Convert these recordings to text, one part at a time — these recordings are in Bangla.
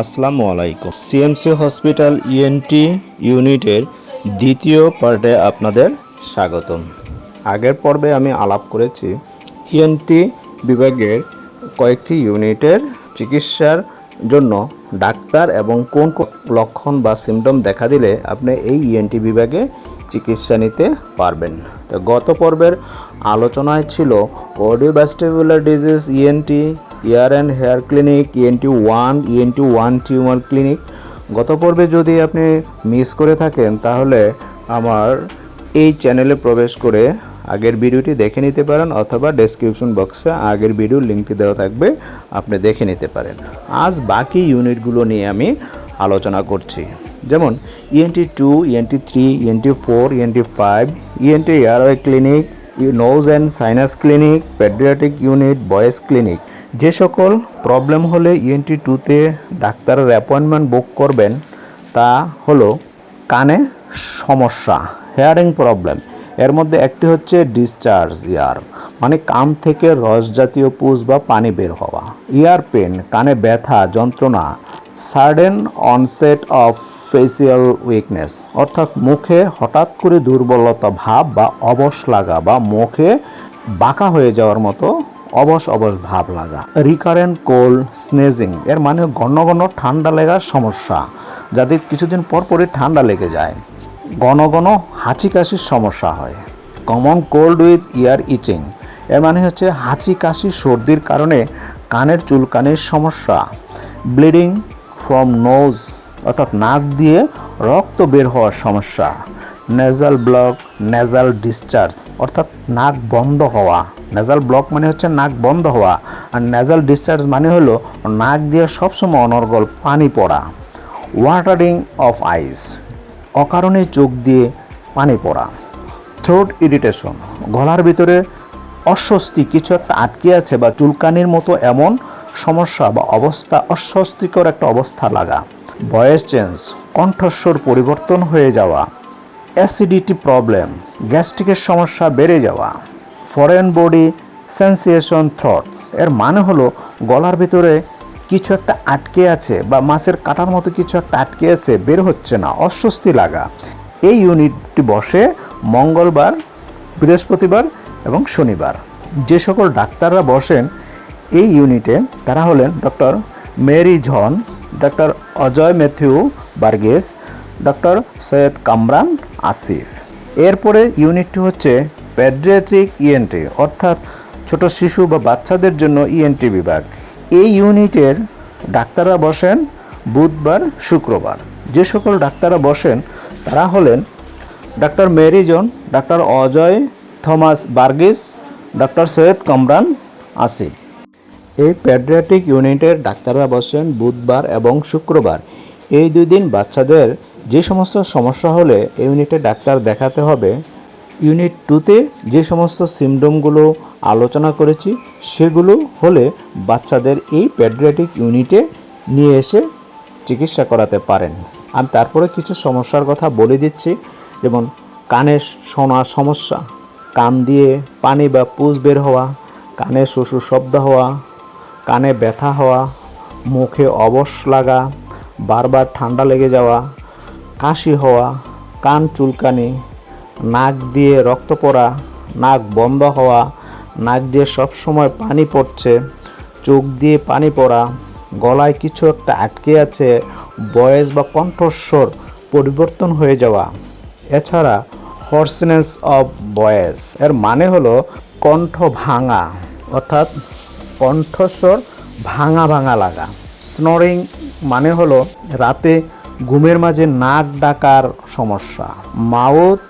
আসসালামু আলাইকুম। সিএমসি হসপিটাল ইএনটি ইউনিটের দ্বিতীয় পার্টে আপনাদের স্বাগতম। আগের পর্বে আমি আলাপ করেছি ইএনটি বিভাগের কয়েকটি ইউনিটের চিকিৎসার জন্য ডাক্তার এবং কোন লক্ষণ বা সিমটম দেখা দিলে আপনি এই ইএনটি বিভাগে চিকিৎসা নিতে পারবেন। তো গত পর্বের আলোচনায় ছিল audiovestibular disease ENT ear and hear clinic ENT one ENT one tumour clinic গত পর্বে যদি আপনি মিস করে থাকেন, তাহলে আমার এই চ্যানেলে প্রবেশ করে আগের ভিডিওটি দেখে নিতে পারেন অথবা ডেসক্রিপশন বক্সে আগের ভিডিওর লিঙ্কটি দেওয়া থাকবে, আপনি দেখে নিতে পারেন। আজ বাকি ইউনিটগুলো নিয়ে আমি আলোচনা করছি। যেমন E ENT two ENT three ENT four ENT five ENT airway clinic nose and sinus clinic paediatric unit voice clinic যে সকল প্রবলেম হলে E ইএনটি টুতে ডাক্তারের অ্যাপয়েন্টমেন্ট বুক করবেন, তা হলো কানে সমস্যা হেয়ারিং প্রবলেম এর মধ্যে একটি হচ্ছে ডিসচার্জ ইয়ার মানে কান থেকে রস জাতীয় পুষ বা পানি বের হওয়া। ইয়ার পেন কানে ব্যথা, যন্ত্রণা sudden onset of facial weakness অর্থাৎ মুখে হঠাৎ করে দুর্বলতা ভাব বা অবশ লাগা বা মুখে বাঁকা হয়ে যাওয়ার মতো অবশ অবশ ভাব লাগা। রিকারেন্ট কোল্ড স্নেজিং এর মানে ঘন ঘন ঠান্ডা লাগার সমস্যা যাদের কিছুদিন পর পরই ঠান্ডা লেগে যায়। ঘন ঘন হাঁচি কাশির সমস্যা হয়। Common cold with ear itching এর মানে হচ্ছে হাঁচি কাশি সর্দির কারণে কানের চুলকানির সমস্যা। ব্লিডিং ফ্রম নোজ অর্থাৎ নাক দিয়ে রক্ত বের হওয়ার সমস্যা নেজাল ব্লক নেজাল ডিসচার্জ অর্থাৎ নাক বন্ধ হওয়া। নেজাল ব্লক মানে হচ্ছে নাক বন্ধ হওয়া, আর নেজাল ডিসচার্জ মানে হলো নাক দিয়ে সবসময় অনর্গল পানি পড়া। ওয়াটারিং অফ আইস অকারণে চোখ দিয়ে পানি পড়া। থ্রোট ইরিটেশন গলার ভিতরে অস্বস্তি, কিছু একটা আটকে আছে বা চুলকানির মতো এমন সমস্যা বা অবস্থা, অস্বস্তিকর একটা অবস্থা লাগা। ভয়েস চেঞ্জ, কণ্ঠস্বর পরিবর্তন হয়ে যাওয়া, অ্যাসিডিটি প্রবলেম, গ্যাস্ট্রিকের সমস্যা বেড়ে যাওয়া, ফরেন বডি সেন্সিয়েশন থ্রট, এর মানে হলো গলার ভিতরে কিছু একটা আটকে আছে বা মাছের কাটার মতো কিছু একটা আটকে আছে, বের হচ্ছে না, অস্বস্তি লাগা। এই ইউনিটটি বসে মঙ্গলবার, বৃহস্পতিবার এবং শনিবার। যে সকল ডাক্তাররা বসেন এই ইউনিটে তারা হলেন doctor Mary John doctor Ajay Mathew Varghese doctor Syed Kamran Asif এরপরে ইউনিটটি হচ্ছে প্যাড্রিয়াট্রিক ইএনটি অর্থাৎ ছোট শিশু বা বাচ্চাদের জন্য ইএনটি বিভাগ। এই ইউনিটের ডাক্তাররা বসেন বুধবার, শুক্রবার। যে সকল ডাক্তাররা বসেন, তারা হলেন doctor Mary John doctor Ajay Thomas Varghese doctor Syed Kamran Asif এই প্যাডিয়াট্রিক ইউনিটের ডাক্তাররা বসেন বুধবার এবং শুক্রবার। এই দুই দিন বাচ্চাদের যে সমস্ত সমস্যা হলে ইউনিটে ডাক্তার দেখাতে হবে। ইউনিট টুতে যে সমস্ত সিমডমগুলো আলোচনা করেছি, সেগুলো হলে বাচ্চাদের এই প্যাডিয়াট্রিক ইউনিটে নিয়ে এসে চিকিৎসা করাতে পারেন। আমি তারপরে কিছু সমস্যার কথা বলে দিচ্ছি, যেমন কানে শোনার সমস্যা, কান দিয়ে পানি বা পুষ বের হওয়া, কানে শুশু শব্দ হওয়া কানে ব্যথা হওয়া, মুখে অবশ লাগা, বারবার ঠান্ডা লেগে যাওয়া, কাশি হওয়া, কান চুলকানি, নাক দিয়ে রক্ত পড়া, নাক বন্ধ হওয়া, নাক দিয়ে সবসময় পানি পড়ছে, চোখ দিয়ে পানি পড়া, গলায় কিছু একটা আটকে আছে, বয়েস বা কণ্ঠস্বর পরিবর্তন হয়ে যাওয়া। এছাড়া হর্সনেস অফ বয়েস, এর মানে হলো কণ্ঠ ভাঙা, অর্থাৎ কণ্ঠস্বর ভাঙা ভাঙা লাগা। স্নোরিং মানে হলো রাতে ঘুমের মাঝে নাক ডাকার সমস্যা। মাউথ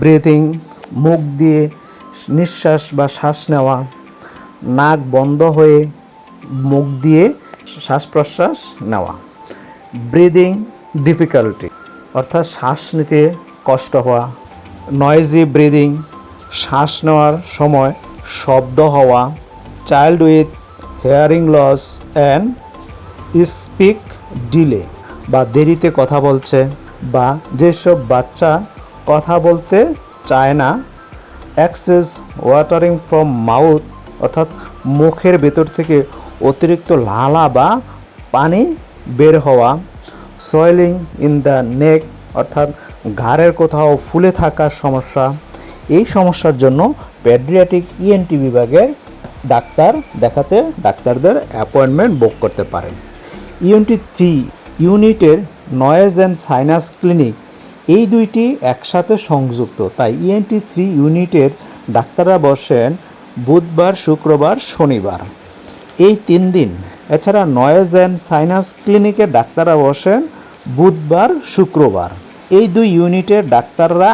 ব্রিথিং মুখ দিয়ে নিঃশ্বাস বা শ্বাস নেওয়া, নাক বন্ধ হয়ে মুখ দিয়ে শ্বাস প্রশ্বাস নেওয়া। ব্রিদিং ডিফিকাল্টি অর্থাৎ শ্বাস নিতে কষ্ট হওয়া। নয়েজি ব্রিদিং শ্বাস নেওয়ার সময় শব্দ হওয়া। Child with hearing loss and speak delay বা দেরিতে কথা বলছে বা যেসব বাচ্চা কথা বলতে চায় না অ্যাক্সেস ওয়াটারিং ফ্রম মাউথ অর্থাৎ মুখের ভেতর থেকে অতিরিক্ত লালা বা পানি বের হওয়া সয়েলিং ইন দ্য নেক অর্থাৎ ঘাড়ের কোথাও ফুলে থাকার সমস্যা, এই সমস্যার জন্য প্যাড্রিয়াটিক ইএনটি বিভাগের ডাক্তার দেখাতে ডাক্তারদের অ্যাপয়েন্টমেন্ট বুক করতে পারেন। ইউনিটি থ্রি ইউনিটের নয়েজ অ্যান্ড সাইনাস ক্লিনিক এই দুইটি একসাথে সংযুক্ত। তাই ইএনটি থ্রি ইউনিটের ডাক্তাররা বসেন বুধবার, শুক্রবার, শনিবার। এই তিন দিন। এছাড়া নয়েজ অ্যান্ড সাইনাস ক্লিনিকের ডাক্তাররা বসেন বুধবার, শুক্রবার। এই দুই ইউনিটের ডাক্তাররা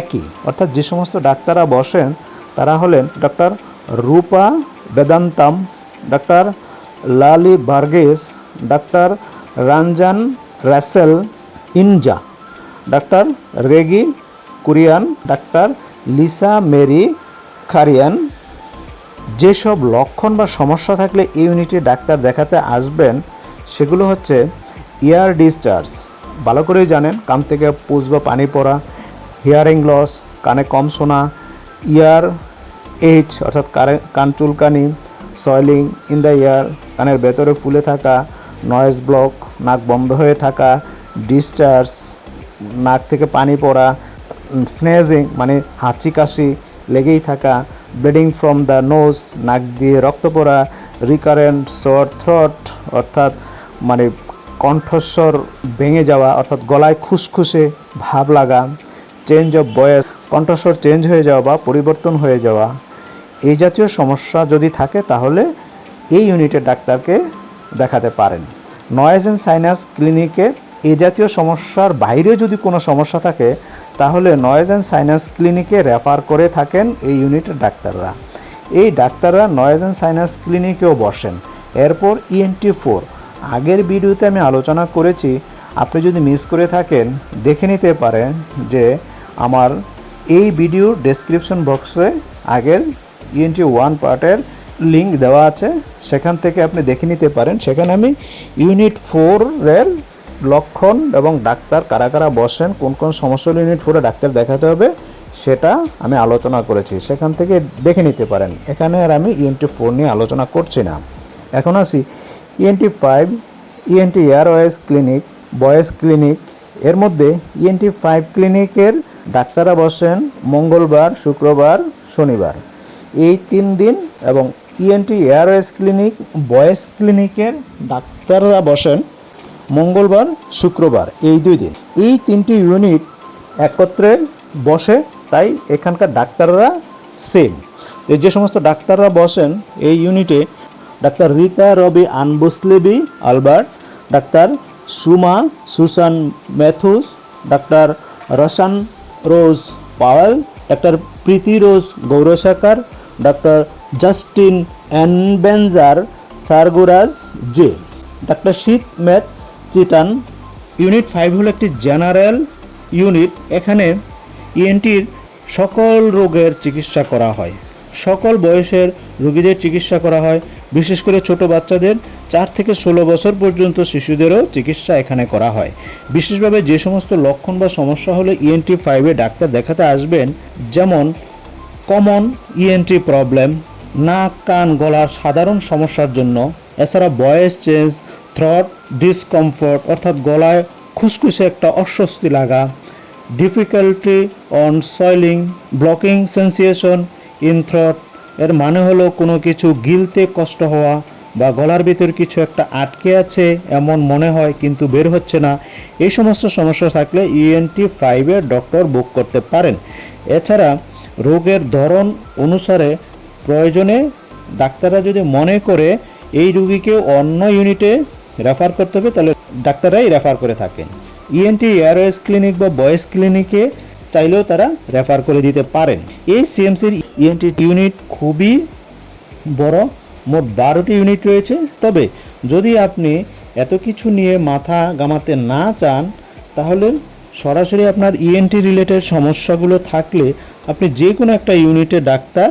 একই। অর্থাৎ যে সমস্ত ডাক্তাররা বসেন, তারা হলেন doctor Rupa Vedantam doctor Lali Burgess doctor Ranjan Russell ইনজা, doctor Reggie Kurian, doctor Lisa Mary খারিয়ান। যেসব লক্ষণ বা সমস্যা থাকলে ইউনিটে ডাক্তার দেখাতে আসবেন, সেগুলো হচ্ছে ইয়ার ডিসচার্জ ভালো করেই জানেন, কান থেকে পুজ বা পানি পড়া হিয়ারিং লস কানে কম শোনা ইয়ার এইচ অর্থাৎ কান চুলকানি সয়েলিং ইন দ্য ইয়ার কানের ভেতরে ফুলে থাকা নয়েজ ব্লক নাক বন্ধ হয়ে থাকা ডিসচার্জ নাক থেকে পানি পড়া স্নেজিং মানে হাঁচি কাশি লেগেই থাকা ব্লিডিং ফ্রম দ্য নোজ নাক দিয়ে রক্ত পড়া রিকারেন্ট সর থ্রট অর্থাৎ মানে কণ্ঠস্বর ভেঙে যাওয়া, অর্থাৎ গলায় খুসখুসে ভাব লাগা চেঞ্জ অফ বয়েস কণ্ঠস্বর চেঞ্জ হয়ে যাওয়া বা পরিবর্তন হয়ে যাওয়া। এই জাতীয় সমস্যা যদি থাকে, তাহলে এই ইউনিটের ডাক্তারকে দেখাতে পারেন। নয়েজ অ্যান্ড সাইনাস ক্লিনিকে এই জাতীয় সমস্যার বাইরে যদি কোনো সমস্যা থাকে, তাহলে নয়েজ অ্যান্ড সাইনাস ক্লিনিকে রেফার করে থাকেন এই ইউনিটের ডাক্তাররা। এই ডাক্তাররা নয়েজ অ্যান্ড সাইনাস ক্লিনিকেও বসেন। এরপর ইএনটি ফোর আগের ভিডিওতে আমি আলোচনা করেছি, আপনি যদি মিস করে থাকেন, দেখে নিতে পারেন যে আমার এই ভিডিও ডেসক্রিপশন বক্সে আগের ইএনটি ওয়ান পার্টের লিঙ্ক দেওয়া আছে। সেখান থেকে আপনি দেখে নিতে পারেন। সেখানে আমি ইউনিট ফোরের লক্ষণ এবং ডাক্তার কারা কারা বসেন, কোন কোন সমস্যা ইউনিট ফোরে ডাক্তার দেখাতে হবে, সেটা আমি আলোচনা করেছি। সেখান থেকে দেখে নিতে পারেন। এখানে আর আমি ইএনটি ফোর নিয়ে আলোচনা করছি না। এখন আসি। ENT five ENT airways clinic voice clinic এর মধ্যে ইএনটি ফাইভ ক্লিনিকের ডাক্তাররা বসেন। মঙ্গলবার, শুক্রবার, শনিবার। এই তিন দিন এবং ইএনটি এয়ারওয়েস ক্লিনিক বয়েস ক্লিনিকের ডাক্তাররা বসেন মঙ্গলবার, শুক্রবার, এই দুই দিন। এই তিনটি ইউনিট একত্রে বসে, তাই এখানকার ডাক্তাররা সেম যে সমস্ত ডাক্তাররা বসেন, এই ইউনিটে ডাক্তার Rita Ravi Anbuselvi Albert, doctor Suma Susan Mathews, doctor রসান Rose Powell, ডাক্তার প্রীতি রোজ গৌরসাকার ডাক্তার জাস্টিন অ্যানবেঞ্জার সারগুরাজ জে। ডাক্তার শীত ম্যাথ চিতান ইউনিট ফাইভ হলো একটি জেনারেল ইউনিট। এখানে ইএনটির সকল রোগের চিকিৎসা করা হয়। সকল বয়সের রোগীদের চিকিৎসা করা হয়। বিশেষ করে ছোট বাচ্চাদের, চার থেকে ষোলো বছর পর্যন্ত শিশুদেরও চিকিৎসা এখানে করা হয়। বিশেষভাবে যে সমস্ত লক্ষণ বা সমস্যা হলে ইএনটি ফাইভে ডাক্তার দেখাতে আসবেন, যেমন কমন ইএনটি প্রবলেম নাক, কান গলার সাধারণ সমস্যার জন্য, এছাড়া ভয়েস চেঞ্জ থ্রট ডিসকমফোর্ট অর্থাৎ গলায় খুসখুসে একটা অস্বস্তি লাগা difficulty on swallowing blocking sensation in throat এর মানে হলো কোনো কিছু গিলতে কষ্ট হওয়া বা গলার ভিতর কিছু একটা আটকে আছে এমন মনে হয় কিন্তু বের হচ্ছে না। এই সমস্ত সমস্যা থাকলে ইএনটি ফাইভের ডক্টর বুক করতে পারেন। এছাড়া রোগের ধরন অনুসারে প্রয়োজনে ডাক্তাররা যদি মনে করে এই রুগীকে অন্য ইউনিটে রেফার করতে হবে, তাহলে ডাক্তাররাই রেফার করে থাকেন। ইএনটি এয়ারওয়েস ক্লিনিক বা বয়েস ক্লিনিকে চাইলেও তারা রেফার করে দিতে পারেন। এই সিএমসির ইএনটি ইউনিট খুবই বড়, মোট বারোটি ইউনিট রয়েছে। তবে যদি আপনি এত কিছু নিয়ে মাথা গামাতে না চান, তাহলে সরাসরি আপনার ইএনটি রিলেটেড সমস্যাগুলো থাকলে আপনি যে কোনো একটা ইউনিটে ডাক্তার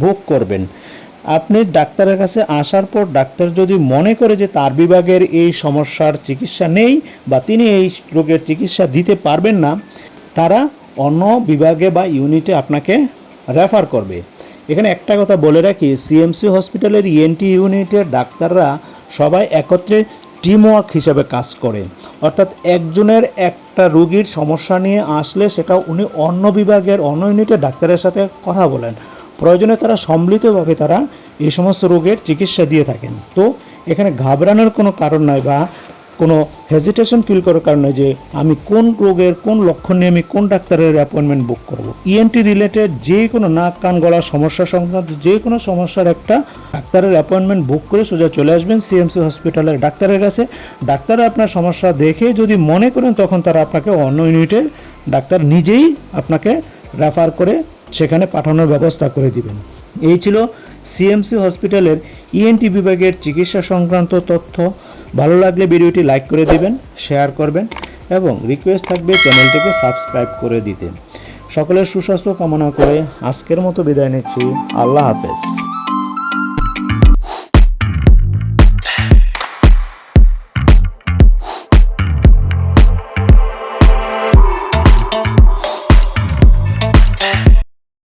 বুক করবেন। আপনি ডাক্তারের কাছে আসার পর ডাক্তার যদি মনে করে যে তার বিভাগের এই সমস্যার চিকিৎসা নেই বা তিনি এই রোগের চিকিৎসা দিতে পারবেন না, তারা অন্য বিভাগে বা ইউনিটে আপনাকে রেফার করবে। এখানে একটা কথা বলে রাখি, সিএমসি হসপিটালের ইএনটি ইউনিটের ডাক্তাররা সবাই একত্রে টিম ওয়ার্ক হিসাবে কাজ করে। অর্থাৎ একজনের একটা রুগীর সমস্যা নিয়ে আসলে সেটা উনি অন্য বিভাগের, অন্য ইউনিটের ডাক্তারের সাথে কথা বলেন। প্রয়োজনে তারা সম্মিলিতভাবে তারা এই সমস্ত রোগের চিকিৎসা দিয়ে থাকেন। তো এখানে ঘাবড়ানোর কোনো কারণ নয় বা কোনো হেজিটেশন ফিল করার কারণে যে আমি কোন রোগের, কোন লক্ষণ নিয়ে আমি কোন ডাক্তারের অ্যাপয়েন্টমেন্ট বুক করব। ইএনটি রিলেটেড যে কোনো নাক, কান গলার সমস্যা সংক্রান্ত যে কোনো সমস্যার একটা ডাক্তারের অ্যাপয়েন্টমেন্ট বুক করে সোজা চলে আসবেন সিএমসি হসপিটালের ডাক্তারের কাছে। ডাক্তার আপনার সমস্যা দেখে যদি মনে করেন, তখন তারা আপনাকে অন্য ইউনিটের ডাক্তার নিজেই আপনাকে রেফার করে সেখানে পাঠানোর ব্যবস্থা করে দিবেন। এই ছিল সিএমসি হসপিটালের ইএনটি বিভাগের চিকিৎসা সংক্রান্ত তথ্য। ভালো লাগলে ভিডিওটি লাইক করে দিবেন, শেয়ার করবেন এবং রিকোয়েস্ট থাকবে চ্যানেলটিকে সাবস্ক্রাইব করে দিতে। সকলের সুস্বাস্থ্য কামনা করে আজকের মতো বিদায় নিচ্ছি। আল্লাহ হাফেজ।